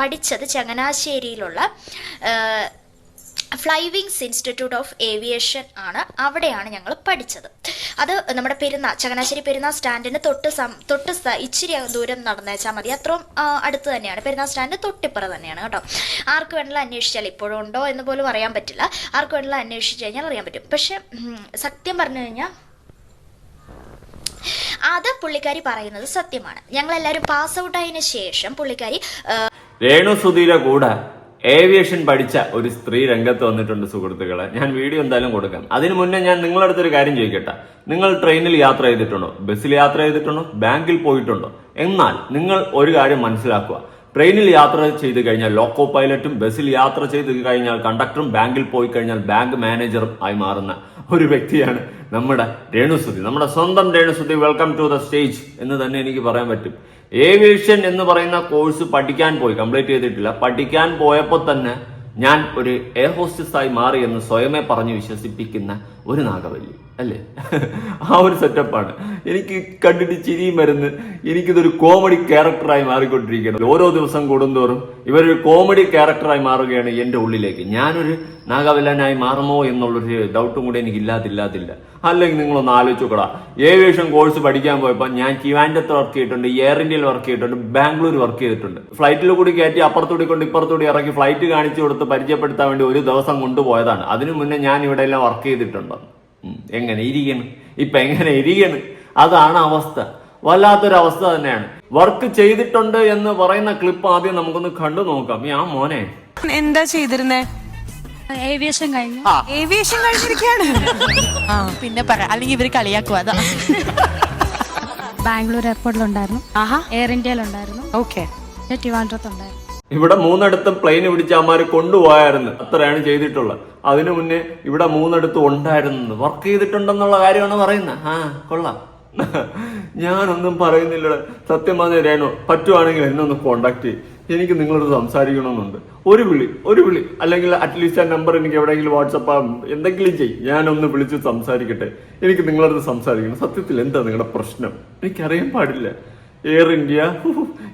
പഠിച്ചത് ചങ്ങനാശ്ശേരിയിലുള്ള Flywings institute of aviation ആണ്. അവിടെയാണ് ഞങ്ങൾ പഠിച്ചത്. അത് നമ്മുടെ പെരുന്ന ചങ്ങനാശ്ശേരി പെരുന്ന സ്റ്റാൻഡിന് തൊട്ട് സം തൊട്ട് ഇച്ചിരി ദൂരം നടന്നേച്ചാൽ മതി. അത്രയും അടുത്ത് തന്നെയാണ്. പെരുന്ന സ്റ്റാൻഡ് തൊട്ടിപ്പുറം തന്നെയാണ് കേട്ടോ. ആർക്ക് വേണമെങ്കിലും അന്വേഷിച്ചാൽ ഇപ്പോഴും ഉണ്ടോ എന്ന് പോലും അറിയാൻ പറ്റില്ല. ആർക്ക് വേണമെങ്കിലും അന്വേഷിച്ച് കഴിഞ്ഞാൽ അറിയാൻ പറ്റും. പക്ഷെ സത്യം പറഞ്ഞു കഴിഞ്ഞാൽ അത് പുള്ളിക്കാരി പറയുന്നത് സത്യമാണ്. ഞങ്ങളെല്ലാവരും പാസ് ഔട്ട് ആയതിനു ശേഷം പുള്ളിക്കാരി രേണു സുധീര കൂടെ ഏവിയേഷൻ പഠിച്ച ഒരു സ്ത്രീ രംഗത്ത് വന്നിട്ടുണ്ട് സുഹൃത്തുക്കളെ. ഞാൻ വീഡിയോ എന്തായാലും കൊടുക്കാം. അതിനു മുന്നേ ഞാൻ നിങ്ങളുടെ അടുത്തൊരു കാര്യം ചോദിക്കട്ടെ. നിങ്ങൾ ട്രെയിനിൽ യാത്ര ചെയ്തിട്ടുണ്ടോ? ബസ്സിൽ യാത്ര ചെയ്തിട്ടുണ്ടോ? ബാങ്കിൽ പോയിട്ടുണ്ടോ? എന്നാൽ നിങ്ങൾ ഒരു കാര്യം മനസ്സിലാക്കുക. ട്രെയിനിൽ യാത്ര ചെയ്ത് കഴിഞ്ഞാൽ ലോക്കോ പൈലറ്റും ബസ്സിൽ യാത്ര ചെയ്ത് കഴിഞ്ഞാൽ കണ്ടക്ടറും ബാങ്കിൽ പോയി കഴിഞ്ഞാൽ ബാങ്ക് മാനേജറും ആയി മാറുന്ന ഒരു വ്യക്തിയാണ് നമ്മുടെ രേണുസുതി. നമ്മുടെ സ്വന്തം രേണുസുതി വെൽക്കം ടു ദ സ്റ്റേജ് എന്ന് തന്നെ എനിക്ക് പറയാൻ പറ്റും. ഏവിയേഷൻ എന്ന് പറയുന്ന കോഴ്സ് പഠിക്കാൻ പോയി. കംപ്ലീറ്റ് ചെയ്തിട്ടില്ല. പഠിക്കാൻ പോയപ്പോൾ തന്നെ ഞാൻ ഒരു എയർ ഹോസ്റ്റസ് ആയി മാറി എന്ന് സ്വയമേ പറഞ്ഞു വിശ്വസിപ്പിക്കുന്ന ഒരു നാഗവല്ലി. അല്ലേ? ആ ഒരു സെറ്റപ്പാണ് എനിക്ക് കണ്ടിട്ട് ചിരിയും വരുന്ന്. എനിക്കിതൊരു കോമഡി ക്യാരക്ടറായി മാറിക്കൊണ്ടിരിക്കുകയാണ്. ഓരോ ദിവസം കൂടുന്തോറും ഇവരൊരു കോമഡി ക്യാരക്ടറായി മാറുകയാണ് എന്റെ ഉള്ളിലേക്ക്. ഞാനൊരു നാഗവല്ലനായി മാറുമോ എന്നുള്ളൊരു ഡൗട്ടും കൂടെ എനിക്ക് ഇല്ലാതില്ലാതില്ല. അല്ലെങ്കിൽ നിങ്ങളൊന്ന് ആലോചിച്ചോക്കടാ ഏവിയേഷൻ കോഴ്സ് പഠിക്കാൻ പോയപ്പോൾ ഞാൻ ചിവാൻഡത്ത് വർക്ക് ചെയ്തിട്ടുണ്ട് എയർ ഇന്ത്യയിൽ വർക്ക് ചെയ്തിട്ടുണ്ട് ബാംഗ്ലൂർ വർക്ക് ചെയ്തിട്ടുണ്ട്. ഫ്ലൈറ്റിൽ കൂടി കയറ്റി അപ്പുറത്തൂടി കൊണ്ട് ഇപ്പുറത്തൂടി ഇറക്കി ഫ്ലൈറ്റ് കാണിച്ചു കൊടുത്ത് പരിചയപ്പെടുത്താൻ വേണ്ടി ഒരു ദിവസം കൊണ്ടുപോയതാണ്. അതിനു മുന്നേ ഞാൻ ഇവിടെ എല്ലാം വർക്ക് ചെയ്തിട്ടുണ്ട്. എങ്ങനെ ഇരിക്കണം? ഇപ്പൊ എങ്ങനെ ഇരിക്കണം? അതാണ് അവസ്ഥ. വല്ലാത്തൊരു അവസ്ഥ തന്നെയാണ്. വർക്ക് ചെയ്തിട്ടുണ്ട് എന്ന് പറയുന്ന ക്ലിപ്പ് ആദ്യം നമുക്കൊന്ന് കണ്ടു നോക്കാം. ആ മോനെ. എന്താ ചെയ്തിരുന്നേ? ഏവിയേഷൻ കഴിഞ്ഞു. ഏവിയേഷൻ കഴിഞ്ഞിരിക്കുകയാണ് ആ പിന്നെ പറ അല്ലെങ്കിൽ ഇവർ കളിയാക്കുക അതാ. ബാംഗ്ലൂർ എയർപോർട്ടിലുണ്ടായിരുന്നു ആഹാ. എയർ ഇന്ത്യയിലുണ്ടായിരുന്നു ഓക്കെ ട്രിവാൻഡ്രത്തുണ്ടായിരുന്നു ഇവിടെ മൂന്നിടത്തും പ്ലെയിൻ പിടിച്ച് അമ്മാര് കൊണ്ടുപോയായിരുന്നു. അത്രയാണ് ചെയ്തിട്ടുള്ളത്. അതിനു മുന്നേ ഇവിടെ മൂന്നിടത്തും ഉണ്ടായിരുന്നു. വർക്ക് ചെയ്തിട്ടുണ്ടെന്നുള്ള കാര്യമാണ് പറയുന്നത്. ആ കൊള്ളാം. ഞാനൊന്നും പറയുന്നില്ല. സത്യം പറഞ്ഞ രേണു പറ്റുവാണെങ്കിൽ എന്നെ ഒന്ന് കോണ്ടാക്ട് ചെയ്യും. എനിക്ക് നിങ്ങളോട് സംസാരിക്കണമെന്നുണ്ട്. ഒരു വിളി ഒരു വിളി. അല്ലെങ്കിൽ അറ്റ്ലീസ്റ്റ് ആ നമ്പർ എനിക്ക് എവിടെയെങ്കിലും വാട്സപ്പ് എന്തെങ്കിലും ചെയ്യും. ഞാനൊന്ന് വിളിച്ച് സംസാരിക്കട്ടെ. എനിക്ക് നിങ്ങളോട് സംസാരിക്കണം. സത്യത്തിൽ എന്താ നിങ്ങളുടെ പ്രശ്നം? എനിക്കറിയാൻ പാടില്ല. എയർ ഇന്ത്യ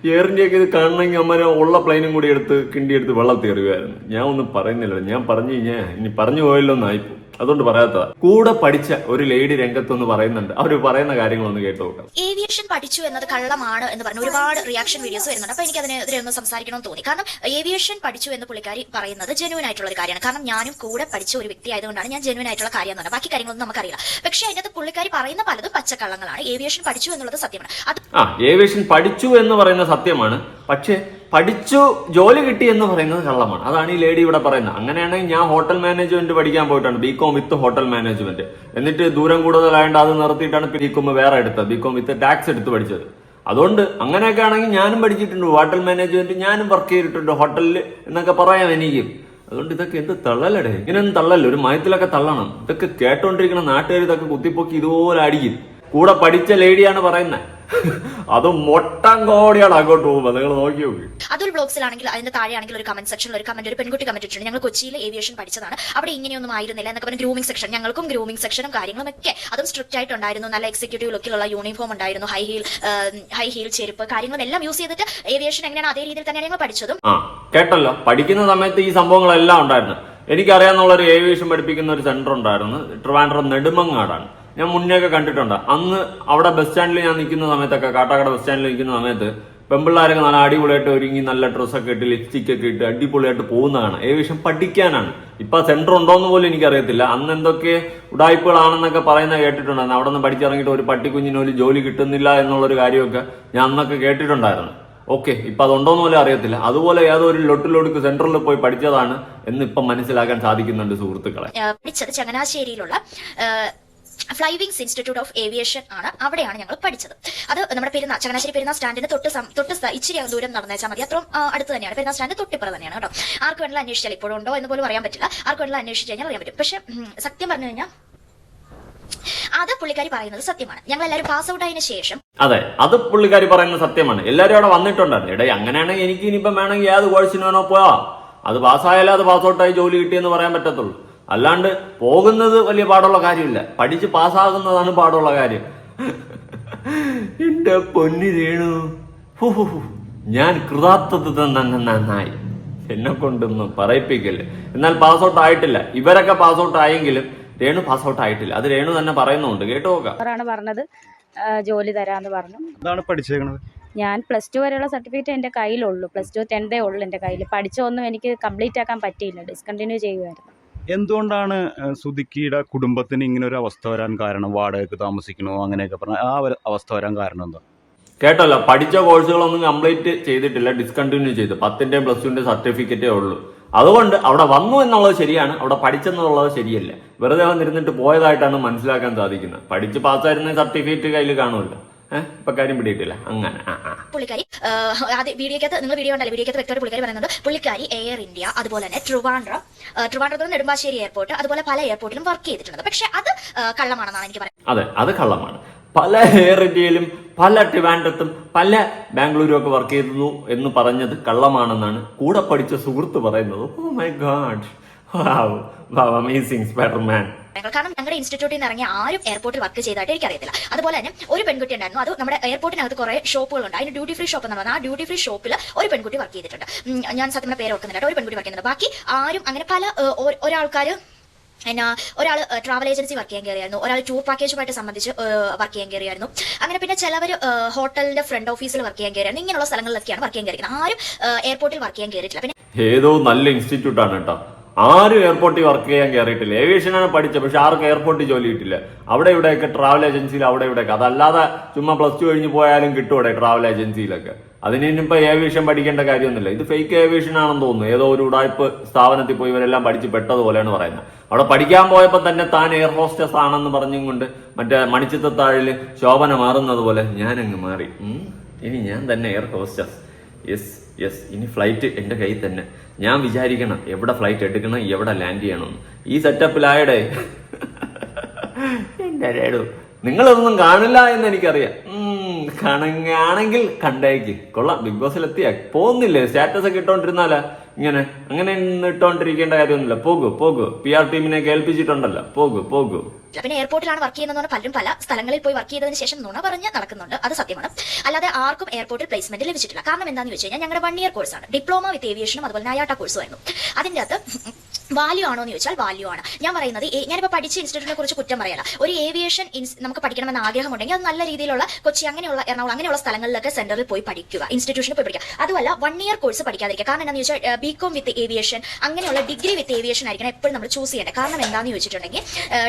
എയർ ഇന്ത്യയ്ക്ക് ഇത് കാണണമെങ്കിൽ അമ്മ ഉള്ള പ്ലെയിനും കൂടി എടുത്ത് കിണ്ടി എടുത്ത് വെള്ളത്തിൽ എറിയുമായിരുന്നു ഞാൻ ഒന്നും പറയുന്നില്ല ഞാൻ പറഞ്ഞു കഴിഞ്ഞാൽ ഇനി പറഞ്ഞു പോയല്ലോ എന്നായിപ്പോ അതുകൊണ്ട് പറയാത്തതാ. കൂടെ പഠിച്ച ഒരു ലേഡി രംഗത്തൊന്ന് പറയുന്നുണ്ട്. അവർ പറയുന്ന കാര്യങ്ങളൊന്ന് കേട്ടു നോക്കാം. ഏവിയേഷൻ പഠിച്ചു എന്നത് കള്ളമാണ് എന്ന് പറഞ്ഞു ഒരുപാട് റിയാക്ഷൻ വീഡിയോസ് വരുന്നുണ്ട്. അപ്പൊ എനിക്ക് അതിനെതിരെ ഒന്ന് സംസാരിക്കണമെന്ന് തോന്നി. കാരണം ഏവിയേഷൻ പഠിച്ചു എന്ന് പുള്ളിക്കാരി പറയുന്നത് ജെനുവൻ ആയിട്ടുള്ള ഒരു കാര്യമാണ്. കാരണം ഞാനും കൂടെ പഠിച്ച ഒരു വ്യക്തി ആയതുകൊണ്ടാണ് ഞാൻ ജെനുവൻ ആയിട്ടുള്ള കാര്യം എന്ന് പറഞ്ഞത്. ബാക്കി കാര്യങ്ങളൊന്നും നമുക്കറിയില്ല. പക്ഷെ അതിനകത്ത് പുള്ളിക്കാരി പറയുന്ന പലതും പച്ചക്കള്ളങ്ങളാണ്. ഏവിയേഷൻ പഠിച്ചു എന്നുള്ളത് സത്യമാണ്. ആ ഏവിയേഷൻ പഠിച്ചു എന്ന് പറയുന്ന സത്യമാണ്. പക്ഷേ പഠിച്ചു ജോലി കിട്ടി എന്ന് പറയുന്നത് കള്ളമാണ്. അതാണ് ഈ ലേഡി ഇവിടെ പറയുന്നത്. അങ്ങനെയാണെങ്കിൽ ഞാൻ ഹോട്ടൽ മാനേജ്മെന്റ് പഠിക്കാൻ പോയിട്ടാണ്. ബികോം വിത്ത് ഹോട്ടൽ മാനേജ്മെന്റ് എന്നിട്ട് ദൂരം കൂടുതലായതുകൊണ്ട് അത് നിർത്തിയിട്ടാണ് ബികോം വേറെ എടുത്തത്. ബികോം വിത്ത് ടാക്സ് എടുത്ത് പഠിച്ചത്. അതുകൊണ്ട് അങ്ങനെയൊക്കെ ആണെങ്കിൽ ഞാനും പഠിച്ചിട്ടുണ്ട്. ഹോട്ടൽ മാനേജ്മെന്റ് ഞാനും വർക്ക് ചെയ്തിട്ടുണ്ട്. ഹോട്ടലിൽ എന്നൊക്കെ പറയാം എനിക്കും. അതുകൊണ്ട് ഇതൊക്കെ എന്ത് തള്ളലടേ? ഇങ്ങനെയൊന്നും തള്ളല്ല. ഒരു മയത്തിലൊക്കെ തള്ളണം. ഇതൊക്കെ കേട്ടോണ്ടിരിക്കുന്ന നാട്ടുകാർ ഇതൊക്കെ കുത്തിപ്പൊക്കി ഇതുപോലെ അടിക്കും. കൂടെ പഠിച്ച ലേഡിയാണ് പറയുന്നത് അത് മൊട്ടം കോടിയാണ് അങ്ങോട്ട് പോകുമ്പോ. നിങ്ങൾ നോക്കി നോക്കി. അതൊരു ബ്ലോഗ്സിലാണെങ്കിൽ അതിന്റെ താഴെയാണെങ്കിൽ ഒരു കമന്റ് സെക്ഷനിൽ ഒരു കമന്റ് ഒരു പെൺകുട്ടി കമന്റ് ഇട്ടിട്ടുണ്ട്. ഞങ്ങൾ കൊച്ചിയിൽ ഏവിയേഷൻ പഠിച്ചതാണ്. അവിടെ ഇങ്ങനെയൊന്നും ആയിരുന്നില്ല എന്നൊക്കെ പറഞ്ഞ ഗ്രൂമിംഗ് സെക്ഷൻ ഞങ്ങൾക്കും ഗ്രൂമിംഗ് സെക്ഷനും കാര്യങ്ങളും ഒക്കെ. അതും സ്ട്രിക്റ്റ് ആയിട്ടുണ്ടായിരുന്നു. നല്ല എക്സിക്യൂട്ടീവ് ലുക്കിലുള്ള യൂണിഫോം ഉണ്ടായിരുന്നു. ഹൈ ഹീൽ ഹൈ ഹീൽ ചെരുപ്പ് കാര്യങ്ങളും എല്ലാം യൂസ് ചെയ്തിട്ട് ഏവിയേഷൻ എങ്ങനെയാണ് അതേ രീതിയിൽ തന്നെയാണ് ഞങ്ങൾ പഠിച്ചതും. ആ കേട്ടല്ലോ. പഠിക്കുന്ന സമയത്ത് ഈ സംഭവങ്ങളെല്ലാം ഉണ്ടായിരുന്നു. എനിക്കറിയാവുന്ന ഒരു ഏവിയേഷൻ പഠിപ്പിക്കുന്ന ഒരു സെന്റർ ഉണ്ടായിരുന്നു. ട്രിവാൻഡ്രം നെടുമങ്ങാടാണ്. ഞാൻ മുന്നേ ഒക്കെ കണ്ടിട്ടുണ്ട്. അന്ന് അവിടെ ബസ് സ്റ്റാൻഡിൽ ഞാൻ നിൽക്കുന്ന സമയത്തൊക്കെ കാട്ടാക്കട ബസ് സ്റ്റാൻഡിൽ നിൽക്കുന്ന സമയത്ത് പെമ്പിള്ളാരൊക്കെ നല്ല അടിപൊളിയായിട്ട് ഒരുങ്ങി നല്ല ഡ്രസ്സൊക്കെ ഇട്ട് ലിപ്സ്റ്റിക് ഒക്കെ ഇട്ട് അടിപൊളിയായിട്ട് പോകുന്നതാണ്. ഏകദേശം പഠിക്കാനാണ്. ഇപ്പൊ സെന്റർ ഉണ്ടോന്ന് പോലും എനിക്കറിയത്തില്ല. അന്ന് എന്തൊക്കെ ഉടായ്പകളാണെന്നൊക്കെ പറയുന്ന കേട്ടിട്ടുണ്ടായിരുന്നു. അവിടെ നിന്ന് പഠിച്ചിറങ്ങിയിട്ട് ഒരു പട്ടിക്കുഞ്ഞിന് ഒരു ജോലി കിട്ടുന്നില്ല എന്നുള്ളൊരു കാര്യമൊക്കെ ഞാൻ അന്നൊക്കെ കേട്ടിട്ടുണ്ടായിരുന്നു. ഓക്കെ ഇപ്പൊ അതുണ്ടോന്ന് പോലും അറിയത്തില്ല. അതുപോലെ ഏതോ ഒരു ലൊട്ടിലൊടുക്ക് സെന്ററിൽ പോയി പഠിച്ചതാണ് എന്ന് ഇപ്പം മനസ്സിലാക്കാൻ സാധിക്കുന്നുണ്ട് സുഹൃത്തുക്കളെ. പഠിച്ചത് ചങ്ങനാശ്ശേരിയിലുള്ള ഫ്ലൈവിങ്സ് ഇൻസ്റ്റിറ്റ്യൂട്ട് ഓഫ് ഏവിയേഷൻ ആണ് അവിടെയാണ് ഞങ്ങൾ പഠിച്ചത്. അത് നമ്മുടെ പെരുന്ന ചങ്ങനാശ്ശേരി പെരുന്ന സ്റ്റാൻഡിന് തൊട്ട് തൊട്ട് ഇച്ചിരി ദൂരം നടന്നേച്ചാൽ മതി. അത്രയും അടുത്ത് തന്നെയാണ്. പെരുന്ന സ്റ്റാൻഡ് തൊട്ടിപ്പുറ തന്നെയാണ് കേട്ടോ. ആർക്ക് വേണമെങ്കിലും അന്വേഷിച്ചാൽ ഇപ്പോഴും ഉണ്ടോ എന്ന് പോലും അറിയാൻ പറ്റില്ല. ആർക്ക് വേണമെങ്കിലും അന്വേഷിച്ച് കഴിഞ്ഞാൽ അറിയാൻ പറ്റും. പക്ഷെ സത്യം പറഞ്ഞു കഴിഞ്ഞാൽ അത് പുള്ളിക്കാരി പറയുന്നത് സത്യമാണ്. ഞങ്ങൾ എല്ലാവരും പാസ് ഔട്ട് ആയതിനു ശേഷം അതെ അത് പുള്ളിക്കാരി പറയുന്നത് സത്യമാണ്. എല്ലാവരും അവിടെ വന്നിട്ടുണ്ടായിരുന്നു. ഇടയിൽ അങ്ങനെയാണെങ്കിൽ എനിക്ക് ഇനിയിപ്പം വേണമെങ്കിൽ ഏത് കോഴ്സിന് വേണോ പോയാ അത് പാസ്സായാലേ അത് പാസ് ഔട്ടായി ജോലി കിട്ടിയെന്ന് പറയാൻ പറ്റത്തുള്ളൂ. അല്ലാണ്ട് പോകുന്നത് വലിയ പാടുള്ള കാര്യമില്ല. പഠിച്ച് പാസ്സാകുന്നതാണ് പാടുള്ള കാര്യം. എന്റെ പൊന്നി രേണു. ഞാൻ കൃതാർത്ഥത നന്നായി. എന്നെ കൊണ്ടൊന്നും പറയിപ്പിക്കില്ല എന്നാൽ പാസ് ഔട്ട് ആയിട്ടില്ല ഇവരൊക്കെ പാസ് ഔട്ട് ആയെങ്കിലും രേണു പാസ് ഔട്ട് ആയിട്ടില്ല അത് രേണു തന്നെ പറയുന്നുണ്ട്. കേട്ടു നോക്കാം. പറഞ്ഞത്. ജോലി തരാന്ന് പറഞ്ഞു. എന്താണ് പഠിച്ചേക്കുന്നത് ഞാൻ പ്ലസ് ടു വരെയുള്ള സർട്ടിഫിക്കറ്റ് എന്റെ കയ്യിലുള്ളൂ. പ്ലസ് ടു ടെൻതേ ഉള്ളൂ എന്റെ കയ്യിൽ പഠിച്ചൊന്നും എനിക്ക് കംപ്ലീറ്റ് ആക്കാൻ പറ്റിയില്ല. ഡിസ്കണ്ടിന്യൂ ചെയ്യുമായിരുന്നു എന്തുകൊണ്ടാണ് സുദിക്കിയുടെ കുടുംബത്തിന് ഇങ്ങനെ ഒരു അവസ്ഥ വരാൻ കാരണം? വാടകയ്ക്ക് താമസിക്കണോ? അങ്ങനെയൊക്കെ പറഞ്ഞ ആ ഒരു അവസ്ഥ വരാൻ കാരണം എന്താ? കേട്ടല്ല പഠിച്ച കോഴ്സുകളൊന്നും കംപ്ലീറ്റ് ചെയ്തിട്ടില്ല ഡിസ്കണ്ടിന്യൂ ചെയ്തു. പത്തിന്റെയും പ്ലസ് ടുവിന്റെ സർട്ടിഫിക്കറ്റേ ഉള്ളൂ. അതുകൊണ്ട് അവിടെ വന്നു എന്നുള്ളത് ശരിയാണ് അവിടെ പഠിച്ചെന്നുള്ളത് ശരിയല്ല. വെറുതെ വന്നിരുന്നിട്ട് പോയതായിട്ടാണ് മനസ്സിലാക്കാൻ സാധിക്കുന്നത്. പഠിച്ച് പാസ്സായിരുന്ന സർട്ടിഫിക്കറ്റ് കയ്യിൽ കാണുമല്ലോ. ഇപ്പൊ കാര്യം പിടിയിട്ടില്ല. അങ്ങനെ. പുള്ളിക്കാരി ആദ്യം വീഡിയോക്കകത്ത് നിങ്ങൾ വീഡിയോ ഉണ്ടല്ലോ വീഡിയോക്കകത്ത് വ്യക്തമായിട്ട് പുള്ളിക്കാരി പറയുന്നത് പുള്ളിക്കാരി എയർ ഇന്ത്യ അതുപോലെ തന്നെ ട്രിവാൻഡ്രം ട്രിവാൻഡ്രത്ത് നെടുമ്പാശ്ശേരി എയർപോർട്ട് അതുപോലെ പല എയർപോർട്ടിലും വർക്ക് ചെയ്തിട്ടുണ്ട്. പക്ഷെ അത് കള്ളമാണെന്നാണ് എനിക്ക് പറയുന്നത് അതെ അത് കള്ളമാണ്. പല എയർ ഇന്ത്യയിലും പല ട്രിവാൻഡ്രത്തും പല ബാംഗ്ലൂരും ഒക്കെ വർക്ക് ചെയ്തു എന്ന് പറഞ്ഞത് കള്ളമാണെന്നാണ് കൂടെ പഠിച്ച സുഹൃത്ത് പറയുന്നത്. Oh my god amazing Spiderman കാരണം ഞങ്ങളുടെ ഇൻസ്റ്റിറ്റ്യൂട്ടിൽ നിന്ന് ഇറങ്ങിയ ആരും എയർപോർട്ടിൽ വർക്ക് ചെയ്തതായിട്ട് എനിക്കറിയത്തില്ല. അതുപോലെ തന്നെ ഒരു പെൺകുട്ടി ഉണ്ടായിരുന്നു. അത് നമ്മുടെ എയർപോർട്ടിനകത്ത് കുറെ ഷോപ്പുകളുണ്ട് അതിന് ഡ്യൂട്ടി ഫ്രീ ഷോപ്പ് എന്ന് പറഞ്ഞാൽ ആ ഡ്യൂട്ടി ഫ്രീ ഷോപ്പിൽ ഒരു പെൺകുട്ടി വർക്ക് ചെയ്തിട്ടുണ്ട്. ഞാൻ സത്യം പേര് ഓർക്കുന്നില്ല ഒരു പെൺകുട്ടി വർക്ക് ചെയ്യുന്നുണ്ട്. ബാക്കി ആരും അങ്ങനെ പല ഒരാൾക്കാർ എന്നാ ഒരാൾ ട്രാവൽ ഏജൻസി വർക്ക് ചെയ്യാൻ കയറിയായിരുന്നു. ഒരാൾ ടൂർ പാക്കേജുമായിട്ട് സംബന്ധിച്ച് വർക്ക് ചെയ്യാൻ കയറിയായിരുന്നു. അങ്ങനെ പിന്നെ ചിലവർ ഹോട്ടലിന്റെ ഫ്രണ്ട് ഓഫീസിൽ വർക്ക് ചെയ്യാൻ കയറിയായിരുന്നു. ഇങ്ങനെയുള്ള സ്ഥലങ്ങളിലൊക്കെയാണ് വർക്ക് ചെയ്യാൻ കയറിയത് ആരും എയർപോർട്ടിൽ വർക്ക് ചെയ്യാൻ കയറിയിട്ടില്ല. പിന്നെ ഏതോ നല്ല ഇൻസ്റ്റിറ്റ്യൂട്ടാണ് ആണ് കേട്ടോ. ആരും എയർപോർട്ടിൽ വർക്ക് ചെയ്യാൻ കയറിയിട്ടില്ല ഏവിയേഷനാണ് പഠിച്ചത് പക്ഷെ ആർക്കും എയർപോർട്ടിൽ ജോലി കിട്ടില്ല. അവിടെ ഇവിടെയൊക്കെ ട്രാവൽ ഏജൻസിയിൽ അവിടെ ഇവിടെയൊക്കെ. അതല്ലാതെ ചുമ്മാ പ്ലസ് ടു കഴിഞ്ഞ് പോയാലും കിട്ടും ട്രാവൽ ഏജൻസിയിലൊക്കെ അതിന് ഇനിയിപ്പോൾ ഏവിയേഷൻ പഠിക്കേണ്ട കാര്യമൊന്നുമില്ല. ഇത് ഫേക്ക് ഏവിയേഷൻ ആണെന്ന് തോന്നുന്നു. ഏതോ ഒരു ഉടായ്പ് സ്ഥാപനത്തിൽ പോയി ഇവരെല്ലാം പഠിച്ച് പെട്ടതുപോലെയാണ് പറയുന്നത്. അവിടെ പഠിക്കാൻ പോയപ്പോൾ തന്നെ താൻ എയർ ഹോസ്റ്റസ് ആണെന്ന് പറഞ്ഞും കൊണ്ട് മറ്റേ മണിച്ചിത്താഴിൽ ശോഭന മാറുന്നത് പോലെ ഞാനങ്ങ് മാറി. ഇനി ഞാൻ തന്നെ എയർ ഹോസ്റ്റസ് യെസ് യെസ് ഇനി ഫ്ലൈറ്റ് എന്റെ കയ്യിൽ തന്നെ. ഞാൻ വിചാരിക്കണം എവിടെ ഫ്ലൈറ്റ് എടുക്കണം എവിടെ ലാൻഡ് ചെയ്യണം. ഈ സെറ്റപ്പിലായടേ എന്റെ നിങ്ങളൊന്നും കാണില്ല എന്ന് എനിക്കറിയാം. ണെങ്കിൽ കണ്ടേക്ക്. കൊള്ളാം ബിഗ് ബോസിൽ എത്തിയ പോകുന്നില്ലേ? സ്റ്റാറ്റസ് ഒക്കെ ഇട്ടോണ്ടിരുന്നാലാ? ഇങ്ങനെ അങ്ങനെ ഇട്ടോണ്ടിരിക്കേണ്ട കാര്യമൊന്നുമില്ല. പോകൂ പോകൂ. പി ആർ ടീമിനെ കേൾപ്പിച്ചിട്ടുണ്ടല്ലോ. പോകൂ പോകൂ. പിന്നെ എയർപോർട്ടിലാണ് വർക്ക് ചെയ്യുന്നത് പലരും പല സ്ഥലങ്ങളിൽ പോയി വർക്ക് ചെയ്തതിന് ശേഷം നുണ പറഞ്ഞ് നടക്കുന്നുണ്ട്. അത് സത്യമാണ്. അല്ലാതെ ആർക്കും എയർപോർട്ടിൽ പ്ലേസ്മെന്റ് ലഭിച്ചിട്ടില്ല. കാരണം എന്താണെന്ന് വെച്ച് കഴിഞ്ഞാൽ ഞങ്ങളുടെ വൺ ഇയർ കോഴ്സാണ് ഡിപ്ലോമ വിത്ത് ഏവിയേഷനും അതുപോലെ നയാട്ട കോഴ്സും ആയിരുന്നു. അതിന്റെ അകത്ത് വാല്യൂ ആണോ എന്ന് ചോദിച്ചാൽ വാല്യൂ ആണ്. ഞാൻ പറയുന്നത് ഞാനിപ്പോൾ പഠിച്ച ഇൻസ്റ്റിറ്റ്യൂട്ടിനെ കുറിച്ച് കുറ്റം പറയല ഒരു ഏവിയേഷൻ നമുക്ക് പഠിക്കണമെന്ന് ആഗ്രഹമുണ്ടെങ്കിൽ അത് നല്ല രീതിയിലുള്ള കൊച്ചി അങ്ങനെയുള്ള എറണാകുളം അങ്ങനെയുള്ള സ്ഥലങ്ങളിലൊക്കെ സെന്ററിൽ പോയി പഠിക്കുക. ഇൻസ്റ്റിറ്റ്യൂഷനിൽ പോയി പഠിക്കുക. അതുമല്ല വൺ ഇയർ കോഴ്സ് പഠിക്കാതിരിക്കുക. കാരണം എന്താണെന്ന് ചോദിച്ചാൽ ബികോം വിത്ത് ഏവിയേഷൻ അങ്ങനെയുള്ള ഡിഗ്രി വിത്ത് ഏവിയേഷൻ ആയിരിക്കണം എപ്പോഴും നമ്മൾ ചൂസ് ചെയ്യേണ്ടത്. കാരണം എന്താണെന്ന് ചോദിച്ചിട്ടുണ്ടെങ്കിൽ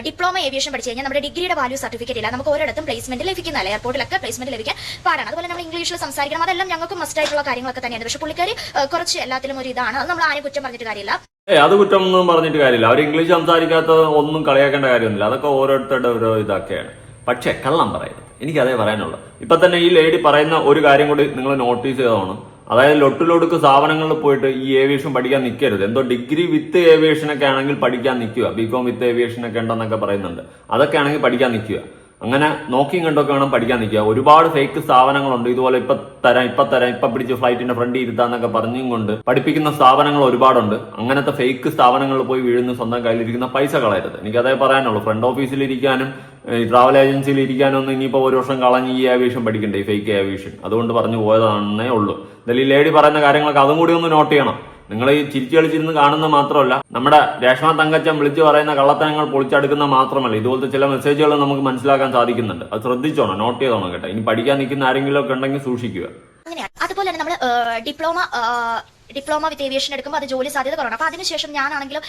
ഡിപ്ലോമ ഏവിയേഷൻ പഠിച്ചു കഴിഞ്ഞാൽ നമ്മുടെ ഡിഗ്രിയുടെ വാല്യൂ സർട്ടിഫിക്കറ്റ് ഇല്ല. നമുക്ക് ഒരിടത്തും പ്ലേസ്മെന്റ് ലഭിക്കുന്നില്ല. എയർപോർട്ടിലൊക്കെ പ്ലേസ്മെന്റ് ലഭിക്കാൻ പാടാണ്. അതുപോലെ നമ്മൾ ഇംഗ്ലീഷിൽ സംസാരിക്കണം. അതെല്ലാം ഞങ്ങൾക്ക് മസ്റ്റ് ആയിട്ടുള്ള കാര്യങ്ങളൊക്കെ തന്നെയാണ്. പക്ഷെ പുള്ളിക്കാരി കുറച്ച് എല്ലാത്തിലും ഒരു ഇതാണ്. അത് നമ്മൾ ആരും കുറ്റം പറഞ്ഞിട്ട് കാര്യമില്ല. അത് കുറ്റം ഒന്നും പറഞ്ഞിട്ട് കാര്യമില്ല. അവർ ഇംഗ്ലീഷ് സംസാരിക്കാത്ത ഒന്നും കളിയാക്കേണ്ട കാര്യമൊന്നുമില്ല. അതൊക്കെ ഓരോരുത്തരുടെ ഓരോ ഇതൊക്കെയാണ്. പക്ഷേ കള്ളം പറയുന്നത് എനിക്കതേ പറയാനുള്ളൂ. ഇപ്പൊ തന്നെ ഈ ലേഡി പറയുന്ന ഒരു കാര്യം കൂടി നിങ്ങൾ നോട്ടീസ് ചെയ്തോണം. അതായത് ലൊട്ടിലൊടുക്ക് സ്ഥാപനങ്ങളിൽ പോയിട്ട് ഈ ഏവിയേഷൻ പഠിക്കാൻ നിൽക്കരുത് എന്തോ ഡിഗ്രി വിത്ത് ഏവിയേഷൻ ഒക്കെ ആണെങ്കിൽ പഠിക്കാൻ നിൽക്കുക ബികോം വിത്ത് ഏവിയേഷൻ ഒക്കെ ഉണ്ടെന്നൊക്കെ പറയുന്നുണ്ട്. അതൊക്കെ ആണെങ്കിൽ പഠിക്കാൻ നിൽക്കുക അങ്ങനെ നോക്കിയും കണ്ടൊക്കെ വേണം പഠിക്കാൻ നിൽക്കുക ഒരുപാട് ഫേക്ക് സ്ഥാപനങ്ങളുണ്ട് ഇതുപോലെ ഇപ്പൊ തരാം ഇപ്പൊ തരാം ഇപ്പൊ പിടിച്ച് ഫ്ലൈറ്റിന്റെ ഫ്രണ്ട് ഇരുത്താന്നൊക്കെ പറഞ്ഞും കൊണ്ട് പഠിപ്പിക്കുന്ന സ്ഥാപനങ്ങൾ ഒരുപാടുണ്ട്. അങ്ങനത്തെ ഫേക്ക് സ്ഥാപനങ്ങളിൽ പോയി വീഴുന്ന സ്വന്തം കയ്യിലിരിക്കുന്ന പൈസ കളയരുത്. എനിക്കതേ പറയാനുള്ളൂ. ഫ്രണ്ട് ഈ ട്രാവൽ ഏജൻസിയിൽ ഇരിക്കാനൊന്നും ഇനിയിപ്പോൾ ഒരു വർഷം കളഞ്ഞ് ഈ ഏവിയേഷൻ പഠിക്കണ്ടേ? ഫേക്ക് ഏവിയേഷൻ അതുകൊണ്ട് പറഞ്ഞു പോയതാണെന്നേ ഉള്ളൂ. എന്തായാലും ഈ ലേഡി പറയുന്ന കാര്യങ്ങളൊക്കെ അതും കൂടി ഒന്ന് നോട്ട് ചെയ്യണം. നിങ്ങൾ ഈ ചിരിച്ചു കളിച്ചിരുന്ന് കാണുന്ന മാത്രമല്ല നമ്മുടെ രേഷ്മ തങ്കച്ചൻ വിളിച്ചു പറയുന്ന കള്ളത്തനങ്ങൾ പൊളിച്ചെടുക്കുന്ന മാത്രമല്ല ഇതുപോലത്തെ ചില മെസ്സേജുകൾ നമുക്ക് മനസ്സിലാക്കാൻ സാധിക്കുന്നുണ്ട്. അത് ശ്രദ്ധിച്ചോണം നോട്ട് ചെയ്തോണം കേട്ടോ. ഇനി പഠിക്കാൻ നിൽക്കുന്ന ആരെങ്കിലും ഒക്കെ ഉണ്ടെങ്കിൽ സൂക്ഷിക്കുക. അതുപോലെ തന്നെ നമ്മൾ ഡിപ്ലോമ ഡിപ്ലോമ വിത്ത് ഏവിയേഷൻ എടുക്കുമ്പോൾ അത് ജോലി സാധ്യത കുറവാണ്. അപ്പോൾ അതിനുശേഷം ഞാനാണെങ്കിലും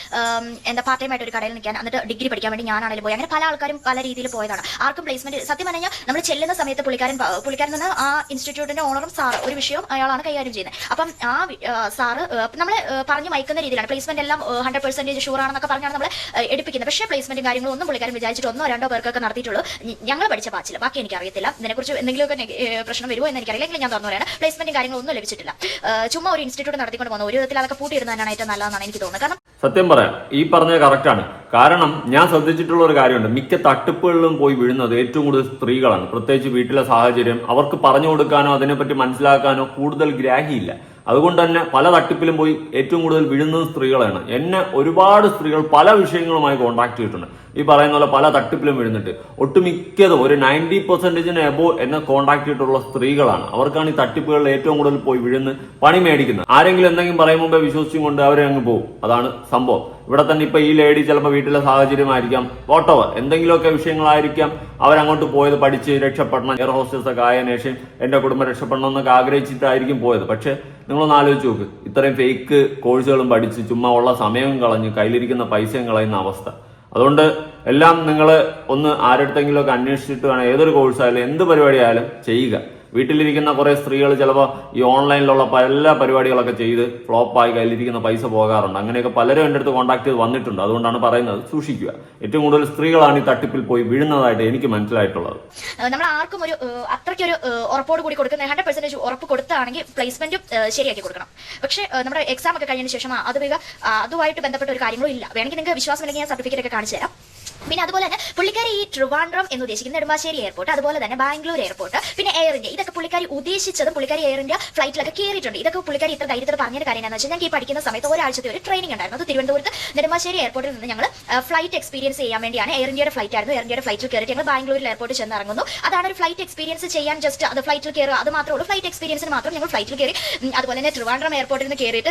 എന്താ പാർട്ട് ടൈം ആയിട്ട് ഒരു കടയിൽ നിൽക്കാൻ എന്നിട്ട് ഡിഗ്രി പഠിക്കാൻ വേണ്ടി ഞാനാണെങ്കിലും പോയി. അങ്ങനെ പല ആൾക്കാരും പല രീതിയിൽ പോയതാണ്. ആർക്കും പ്ലേസ്മെന്റ് സത്യം പറഞ്ഞാൽ നമ്മൾ ചെല്ലുന്ന സമയത്ത് പുള്ളിക്കാരൻ പുള്ളിക്കാരൻ നിന്ന് ആ ഇൻസ്റ്റിറ്റ്യൂട്ടിന്റെ ഓണറും സാർ ഒരു വിഷയം അയാളാണ് കൈകാര്യം ചെയ്യുന്നത്. അപ്പം ആ സാറ് നമ്മളെ പറഞ്ഞു മയക്കുന്ന രീതിയിലാണ്. പ്ലേസ്മെന്റ് എല്ലാം ഹൺഡ്രഡ് പെർസെന്റേജ് ഷുവർ ആണെന്നൊക്കെ പറഞ്ഞാണ് നമ്മൾ എടുപ്പിക്കുന്നത്. പക്ഷേ പ്ലേസ്മെന്റും കാര്യങ്ങളും ഒന്നും പുള്ളിക്കാരൻ വിചാരിച്ചിട്ട് ഒന്നോ രണ്ടോ പേർക്കൊക്കെ നടത്തിയിട്ടുള്ളൂ. ഞങ്ങൾ പഠിച്ച ബാച്ചിൽ ബാക്കി എനിക്ക് അറിയത്തില്ല ഇതിനെക്കുറിച്ച് എന്തെങ്കിലുമൊക്കെ പ്രശ്നം വരുമോ എന്ന് എനിക്കറിയില്ല. എങ്കിലും ഞാൻ തുറന്നു പറയണം പ്ലേസ്മെന്റും കാര്യങ്ങളും ഒന്നും ലഭിച്ചിട്ടില്ല. ചുമ്മാ ഒരു ഇൻസ്റ്റിറ്റ്യൂട്ട് നടത്തിക്കൊണ്ട് പോകുന്നത് ഒരു വിധത്തിൽ അതൊക്കെ പൂട്ടിയിടുന്നതാണ് ഏറ്റവും നല്ലതെന്നാണ് എനിക്ക് തോന്നുന്നത്. കാരണം സത്യം പറയാം ഈ പറഞ്ഞത് കറക്റ്റാണ് കാരണം ഞാൻ ശ്രദ്ധിച്ചിട്ടുള്ള ഒരു കാര്യമുണ്ട്. മിക്ക തട്ടിപ്പുകളിലും പോയി വീഴുന്നത് ഏറ്റവും കൂടുതൽ സ്ത്രീകളാണ്. പ്രത്യേകിച്ച് വീട്ടിലെ സാഹചര്യം അവർക്ക് പറഞ്ഞു കൊടുക്കാനോ അതിനെപ്പറ്റി മനസ്സിലാക്കാനോ കൂടുതൽ ഗ്രാഹിയില്ല അതുകൊണ്ട് തന്നെ പല തട്ടിപ്പിലും പോയി ഏറ്റവും കൂടുതൽ വീഴുന്നത് സ്ത്രീകളാണ്. എന്നെ ഒരുപാട് സ്ത്രീകൾ പല വിഷയങ്ങളുമായി കോൺടാക്ട് ചെയ്തിട്ടുണ്ട്. ഈ പറയുന്ന പോലെ പല തട്ടിപ്പിലും വീഴുന്നിട്ട്. ഒട്ടുമിക്കതും ഒരു നയന്റി പെർസെന്റേജിന് എബോ എന്നെ കോൺടാക്ട് ചെയ്തിട്ടുള്ള സ്ത്രീകളാണ്. അവർക്കാണ് ഈ തട്ടിപ്പുകളിൽ ഏറ്റവും കൂടുതൽ പോയി വിഴുന്ന് പണി മേടിക്കുന്നത്. ആരെങ്കിലും എന്തെങ്കിലും പറയും മുമ്പേ വിശ്വസിച്ചും കൊണ്ട് അവരെ പോകും അതാണ് സംഭവം. ഇവിടെ തന്നെ ഇപ്പൊ ഈ ലേഡി ചിലപ്പോൾ വീട്ടിലെ സാഹചര്യമായിരിക്കാം. വോട്ടവർ എന്തെങ്കിലുമൊക്കെ വിഷയങ്ങളായിരിക്കാം. അവരങ്ങോട്ട് പോയത് പഠിച്ച് രക്ഷപ്പെടണം. എയർ ഹോസ്റ്റസ് ഒക്കെ ആയതിനു ശേഷം എന്റെ കുടുംബം രക്ഷപ്പെടണം എന്നൊക്കെ ആഗ്രഹിച്ചിട്ടായിരിക്കും പോയത്. പക്ഷെ നിങ്ങളൊന്ന് ആലോചിച്ച് നോക്ക്. ഇത്രയും ഫേക്ക് കോഴ്സുകളും പഠിച്ച് ചുമ്മാ ഉള്ള സമയവും കളഞ്ഞ് കയ്യിലിരിക്കുന്ന പൈസയും കളയുന്ന അവസ്ഥ. അതുകൊണ്ട് എല്ലാം നിങ്ങൾ ഒന്ന് ആരുടെ അടുത്തെങ്കിലുമൊക്കെ അന്വേഷിച്ചിട്ട് വേണം. ഏതൊരു കോഴ്സായാലും എന്ത് പരിപാടി ആയാലും ചെയ്യുക. വീട്ടിലിരിക്കുന്ന കുറേ സ്ത്രീകൾ ചിലപ്പോൾ ഈ ഓൺലൈനിലുള്ള പല പരിപാടികളൊക്കെ ചെയ്ത് ഫ്ലോപ്പായി കയ്യിലിരിക്കുന്ന പൈസ പോകാറുണ്ട്. അങ്ങനെയൊക്കെ പലരും എന്റെ അടുത്ത് കോൺടാക്ട് ചെയ്ത് വന്നിട്ടുണ്ട്. അതുകൊണ്ടാണ് പറയുന്നത്. സൂക്ഷിക്കുക. ഏറ്റവും കൂടുതൽ സ്ത്രീകളാണ് ഈ തട്ടിപ്പിൽ പോയി വീഴുന്നതായിട്ട് എനിക്ക് മനസ്സിലായിട്ടുള്ളത്. നമ്മൾ ആർക്കും ഒരു അത്രയ്ക്ക് അത്രയ്ക്കൊരു ഉറപ്പോട് കൂടി കൊടുക്കുന്ന ഹൺഡ്രഡ് പെർസെന്റേജ് ഉറപ്പ് കൊടുത്താണെങ്കിൽ പ്ലേസ്മെന്റും ശരിയാക്കി കൊടുക്കണം. പക്ഷേ നമ്മുടെ എക്സാം ഒക്കെ കഴിഞ്ഞതിന് ശേഷം അത് അതുമായിട്ട് ബന്ധപ്പെട്ട ഒരു കാര്യങ്ങളും ഇല്ല. വേണമെങ്കിൽ നിങ്ങൾക്ക് വിശ്വാസമില്ലെങ്കിൽ ഞാൻ സർട്ടിഫിക്കറ്റ് ഒക്കെ കാണിച്ചു തരാം. പിന്നെ അതുപോലെ തന്നെ പുള്ളിക്കാരി ഈ ട്രിവാൻഡ്രം എന്ന് ഉദ്ദേശിക്കുന്ന നെടുമ്പാശ്ശേരി എയർപോർട്ട് അതുപോലെ തന്നെ ബാംഗ്ലൂർ എയർപോർട്ട് പിന്നെ എയർ ഇന്ത്യ. ഇതൊക്കെ പുള്ളിക്കാരി ഉദ്ദേശിച്ചതും പുള്ളിക്കാരി എയർ ഇന്ത്യ ഫ്ലൈറ്റിലൊക്കെ കയറിയിട്ടുണ്ട് ഇതൊക്കെ പുള്ളിക്കാരി ഇത്ര ധൈര്യത്തിൽ പറഞ്ഞൊരു കാര്യം എന്താണെന്ന് വെച്ചാൽ ഞങ്ങൾക്ക് ഈ പഠിക്കുന്ന സമയത്ത് ഒരാഴ്ചത്തെ ഒരു ട്രെയിനിങ് ഉണ്ടായിരുന്നു. അത് തിരുവനന്തപുരത്ത് നെടുമ്പാശ്ശേരി എയർപോർട്ടിൽ നിന്ന് ഞങ്ങൾ ഫ്ലൈറ്റ് എക്സ്പീരിയൻസ് ചെയ്യാൻ വേണ്ടിയാണ് എയർ ഇന്ത്യയുടെ ഫ്ലൈറ്റ് ആയിരുന്നു. എയർ ഇന്ത്യയുടെ ഫ്ലൈറ്റിൽ കയറിയിട്ട് ഞങ്ങൾ ബാംഗ്ലൂരിൽ എയർപോർട്ടിൽ ചെന്ന് ഇറങ്ങുന്നു അതാണ് ഒരു ഫ്ലൈറ്റ് എക്സ്പീരിയൻസ് ചെയ്യാൻ ജസ്റ്റ് അത് ഫ്ലൈറ്റിൽ കയറുക. അത് മാത്രമേ ഉള്ളൂ. ഫ്ലൈറ്റ് എക്സ്പീരിയൻസിന് മാത്രം ഞങ്ങൾ ഫ്ലൈറ്റിൽ കയറി അതുപോലെ തന്നെ ട്രിവാൻഡ്രം എയർപോർട്ടിൽ നിന്ന് കയറിയിട്ട്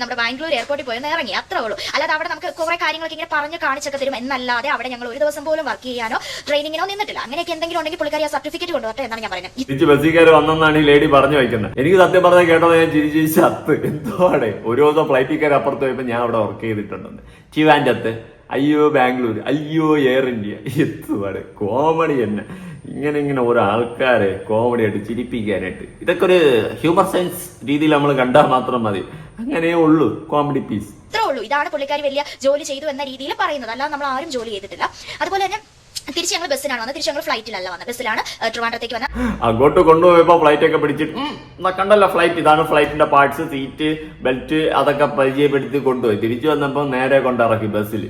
നമ്മുടെ ബാംഗ്ലൂർ എയർപോർട്ടിൽ പോയി ഇറങ്ങി. അത്രേ ഉള്ളൂ. അല്ലാതെ അവിടെ നമുക്ക് കുറെ കാര്യങ്ങളൊക്കെ ഇങ്ങനെ പറഞ്ഞ് കാണിച്ചൊക്കെ തരും. എന്നല്ലാതെ അവിടെ ഞങ്ങൾ ഒരു ദിവസം പോലും വർക്ക് ചെയ്യാനോ ട്രെയിനിങ്ങിനോ നിന്നിട്ടില്ല. അങ്ങനെയൊക്കെ എന്തെങ്കിലും ഉണ്ടെങ്കിൽ പുള്ളിക്കാരി സർട്ടിഫിക്കറ്റ് കൊണ്ടുവരട്ടെ എന്നാണ് ഞാൻ പറയുന്നത്. ഇത് ബസ്സിക്കാർ വന്നെന്നാണ് ഈ ലേഡി പറഞ്ഞു വയ്ക്കുന്നത് എനിക്ക് സത്യം പറഞ്ഞാൽ കേട്ടോ ഞാൻ ചിരി ചിരിച്ച് അത്ത് എന്തുവാടെ? ഒരു ദിവസം ഫ്ലൈറ്റിൽ കയറി അപ്പുറത്ത് പോയപ്പോൾ ഞാൻ അവിടെ വർക്ക് ചെയ്തിട്ടുണ്ടെന്ന്. ചിവാന്റെ അത്ത്. അയ്യോ ബാംഗ്ലൂർ അയ്യോ എയർ ഇന്ത്യ എത്തുപാട് കോമഡി തന്നെ. ഇങ്ങനെ ഇങ്ങനെ ഓരോ ആൾക്കാരെ കോമഡി ആയിട്ട് ചിരിപ്പിക്കാനായിട്ട്. ഇതൊക്കെ ഒരു ഹ്യൂമർ സയൻസ് രീതിയിൽ നമ്മൾ കണ്ടാൽ മാത്രം മതി. അങ്ങനെയേ ഉള്ളൂ കോമഡി പീസ് ഇത്രേ ഉള്ളൂ. ഇതാണ് പുള്ളിക്കാരി വലിയ ജോലി ചെയ്തു എന്ന രീതിയിൽ പറയുന്നത്. അല്ലാതെ നമ്മൾ ആരും ജോലി ചെയ്തിട്ടില്ല. അതുപോലെ തന്നെ തിരിച്ച് ഞങ്ങൾ ബസ്സിലാണ് വന്നത്. തിരിച്ച് ഞങ്ങൾ ഫ്ലൈറ്റിലല്ല വന്നത്. ബസ്സിലാണ് ട്രിവാൻഡ്രത്തേക്ക് വന്ന അങ്ങോട്ട് കൊണ്ടുപോയപ്പോ ഫ്ലൈറ്റ് ഒക്കെ പിടിച്ചിട്ട് കണ്ടല്ല ഫ്ലൈറ്റ്. ഇതാണ് ഫ്ലൈറ്റിന്റെ പാർട്സ് സീറ്റ് ബെൽറ്റ് അതൊക്കെ പരിചയപ്പെടുത്തി കൊണ്ടുപോയി. തിരിച്ചു വന്നപ്പോ നേരെ കൊണ്ടിറക്കി ബസ്സിൽ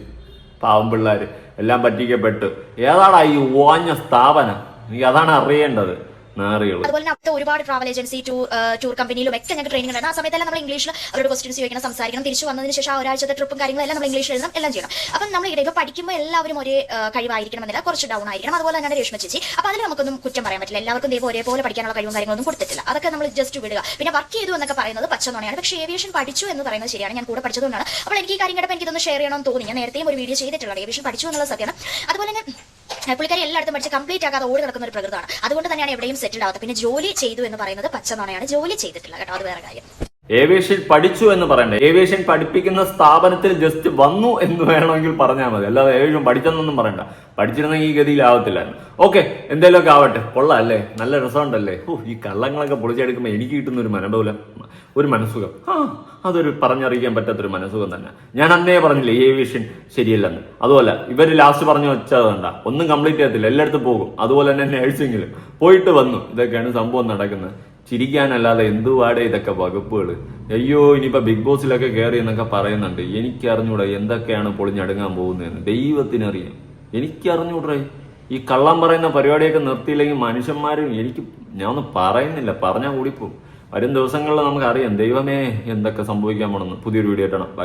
പാവം പിള്ളേര്. എല്ലാം പറ്റിക്കപ്പെട്ടു. ഏതാണ് ഈ ഓഞ്ഞ സ്ഥാപനം? എനിക്ക് അതാണ് അറിയേണ്ടത്. അതുപോലെ തന്നെ ഒരുപാട് ട്രാവൽ ഏജൻസി ടൂർ ടൂർ കമ്പനിയിലും ഒക്കെ ഞങ്ങൾക്ക് ട്രെയിനിങ് ഉണ്ടായിരുന്നു. ആ സമയത്തെല്ലാം നമ്മൾ ഇംഗ്ലീഷിൽ അവരോട് ക്വസ്റ്റ്യൻസ് ചോദിക്കണം സംസാരിക്കണം. തിരിച്ചു വന്നതിന് ശേഷം ആ ഒരാഴ്ചത്തെ ട്രിപ്പും കാര്യങ്ങളെല്ലാം നമ്മൾ ഇംഗ്ലീഷിൽ എഴുതണം എല്ലാം ചെയ്യണം. അപ്പം നമ്മൾ ഇവിടെ ഇപ്പോൾ പഠിക്കുമ്പോൾ എല്ലാവരും ഒരേ കഴിവായിരിക്കണം കഴിവായിരിക്കണമെന്നില്ല. കുറച്ച് ഡൗൺ ആയിരിക്കണം. അതുപോലെ തന്നെ രേഷ്മ ചേച്ചി. അപ്പൊ അതിൽ നമുക്കൊന്നും കുറ്റം പറയാൻ പറ്റില്ല. എല്ലാവർക്കും ദൈവം ഒരേപോലെ പഠിക്കാനുള്ള കഴിവും കാര്യങ്ങളൊന്നും കൊടുത്തിട്ടില്ല. അതൊക്കെ നമ്മൾ ജസ്റ്റ് വിടുക. പിന്നെ വർക്ക് ചെയ്തു എന്നൊക്കെ പറയുന്നത് പച്ച പച്ചനുണയാണ് പക്ഷേ ഏവിയേഷൻ പഠിച്ചു എന്ന് പറയുന്നത് ശരിയാണ്. ഞാൻ കൂടെ പഠിച്ചതുകൊണ്ടാണ്. അപ്പോൾ എനിക്ക് ഈ കാര്യം കേട്ടപ്പോൾ എനിക്കിതൊന്ന് ഷെയർ ചെയ്യണമെന്ന് തോന്നി. ഞാൻ നേരത്തെയും ഒരു വീഡിയോ ചെയ്തിട്ടുള്ളത് ഏവിയേഷൻ പഠിച്ചു എന്നുള്ള സത്യമാണ്. അതുപോലെ തന്നെ പുള്ളിക്കാരി എല്ലായിടത്തും പഠിച്ച് കംപ്ലീറ്റ് ആക്കാതെ ഓടി നടക്കുന്ന ഒരു പ്രകൃതമാണ്. അതുകൊണ്ട് തന്നെയാണ് എവിടെയും സെറ്റിൽ ആവാത്തത്. പിന്നെ ജോലി ചെയ്തു എന്ന് പറയുന്നത് പച്ച നാണയാണ് ജോലി ചെയ്തിട്ടില്ല കേട്ടോ. അത് വേറെ കാര്യം. ഏവിയേഷൻ പഠിച്ചു എന്ന് പറയണ്ടേ? ഏവിയേഷൻ പഠിപ്പിക്കുന്ന സ്ഥാപനത്തിൽ ജസ്റ്റ് വന്നു എന്ന് വേണമെങ്കിൽ പറഞ്ഞാൽ മതി. അല്ലാതെ ഏവിയേഷൻ പഠിച്ചെന്നൊന്നും പറയണ്ട. പഠിച്ചിരുന്നെങ്കിൽ ഈ ഗതിയിലാവത്തില്ലായിരുന്നു ഓക്കെ എന്തെങ്കിലുമൊക്കെ ആവട്ടെ. കൊള്ളാം അല്ലേ നല്ല രസമുണ്ടല്ലേ? ഓ ഈ കള്ളങ്ങളൊക്കെ പൊളിച്ചെടുക്കുമ്പോൾ എനിക്ക് കിട്ടുന്ന ഒരു മനോബലം ഒരു മനസ്സുഖം. ആ അതൊരു പറഞ്ഞറിയിക്കാൻ പറ്റാത്തൊരു മനസ്സുഖം തന്നെ. ഞാൻ അന്നേ പറഞ്ഞില്ലേ ഏവിയേഷൻ ശരിയല്ലെന്ന്. അതുപോലെ ഇവർ ലാസ്റ്റ് പറഞ്ഞു വെച്ചത് കണ്ട ഒന്നും കംപ്ലീറ്റ് ചെയ്യത്തില്ല. എല്ലായിടത്തും പോകും. അതുപോലെ തന്നെ നഴ്സിംഗിൽ പോയിട്ട് വന്നു. ഇതൊക്കെയാണ് സംഭവം നടക്കുന്നത്. ചിരിക്കാനല്ലാതെ എന്തുവാടെ ഇതൊക്കെ വകുപ്പുകൾ അയ്യോ ഇനിയിപ്പോ ബിഗ് ബോസിലൊക്കെ കയറി എന്നൊക്കെ പറയുന്നുണ്ട്. എനിക്കറിഞ്ഞൂടെ എന്തൊക്കെയാണ് പൊളിഞ്ഞടുങ്ങാൻ പോകുന്നതെന്ന്. ദൈവത്തിനറിയാം. എനിക്കറിഞ്ഞൂടേ. ഈ കള്ളം പറയുന്ന പരിപാടിയൊക്കെ നിർത്തിയില്ലെങ്കിൽ മനുഷ്യന്മാരും എനിക്ക് ഞാൻ ഒന്നും പറയുന്നില്ല. പറഞ്ഞാൽ കൂടിപ്പോവും. വരും ദിവസങ്ങളിൽ നമുക്കറിയാം. ദൈവമേ എന്തൊക്കെ സംഭവിക്കാൻ പോണെന്ന്. പുതിയൊരു വീഡിയോ ഇട്ടണം ബൈ